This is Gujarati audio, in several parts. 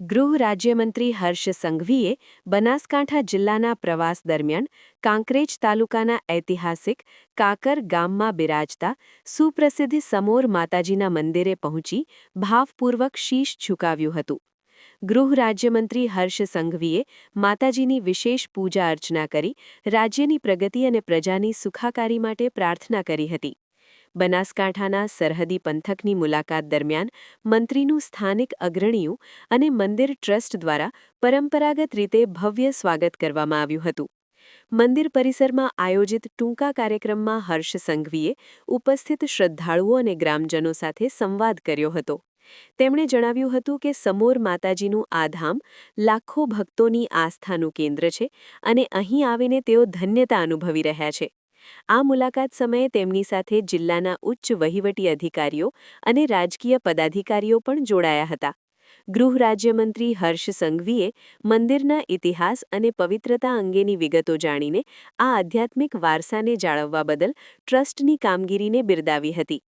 ગૃહ રાજ્યમંત્રી હર્ષ સંઘવીએ બનાસકાંઠા જિલ્લાના પ્રવાસ દરમિયાન કાંકરેજ તાલુકાના ઐતિહાસિક કાકર ગામમાં બિરાજતા સુપ્રસિદ્ધ સમોર માતાજીના મંદિરે પહોંચી ભાવપૂર્વક શીશ ઝુકાવ્યું હતું. ગૃહ રાજ્યમંત્રી હર્ષ સંઘવીએ માતાજીની વિશેષ પૂજા અર્ચના કરી રાજ્યની પ્રગતિ અને પ્રજાની સુખાકારી માટે પ્રાર્થના કરી હતી. બનાસકાંઠાના સરહદી પંથકની મુલાકાત દરમિયાન મંત્રીનું સ્થાનિક અગ્રણીઓ અને મંદિર ટ્રસ્ટ દ્વારા પરંપરાગત રીતે ભવ્ય સ્વાગત કરવામાં આવ્યું હતું. મંદિર પરિસરમાં આયોજિત ટૂંકા કાર્યક્રમમાં હર્ષ સંઘવીએ ઉપસ્થિત શ્રદ્ધાળુઓ અને ગ્રામજનો સાથે સંવાદ કર્યો હતો. તેમણે જણાવ્યું હતું કે સમોર માતાજીનું આ ધામ લાખો ભક્તોની આસ્થાનું કેન્દ્ર છે અને અહીં આવીને તેઓ ધન્યતા અનુભવી રહ્યા છે. આ મુલાકાત સમયે તેમની સાથે જિલ્લાના ઉચ્ચ વહીવટી અધિકારીઓ અને રાજકીય પદાધિકારીઓ પણ જોડાયા હતા. ગૃહ રાજ્યમંત્રી હર્ષ સંઘવીએ મંદિરના ઇતિહાસ અને પવિત્રતા અંગેની વિગતો જાણીને આ આધ્યાત્મિક વારસાને જાળવવા બદલ ટ્રસ્ટની કામગીરીને બિરદાવી હતી.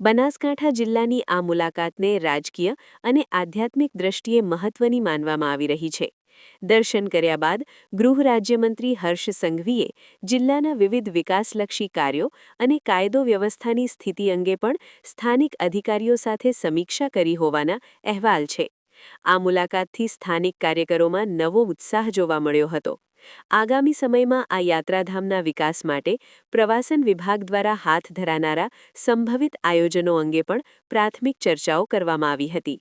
બનાસકાંઠા જિલ્લાની આ મુલાકાતને રાજકીય અને આધ્યાત્મિક દ્રષ્ટિએ મહત્વની માનવામાં આવી રહી છે. દર્શન કર્યા બાદ ગૃહ રાજ્યમંત્રી હર્ષ સંઘવીએ જિલ્લાના વિવિધ વિકાસલક્ષી કાર્યો અને કાયદો વ્યવસ્થાની સ્થિતિ અંગે પણ સ્થાનિક અધિકારીઓ સાથે સમીક્ષા કરી હોવાના અહેવાલ છે. આ મુલાકાતથી સ્થાનિક કાર્યકરોમાં નવો ઉત્સાહ જોવા મળ્યો હતો. આગામી સમયમાં આ યાત્રાધામના વિકાસ માટે પ્રવાસન વિભાગ દ્વારા હાથ ધરાનારા સંભવિત આયોજનો અંગે પણ પ્રાથમિક ચર્ચાઓ કરવામાં આવી હતી.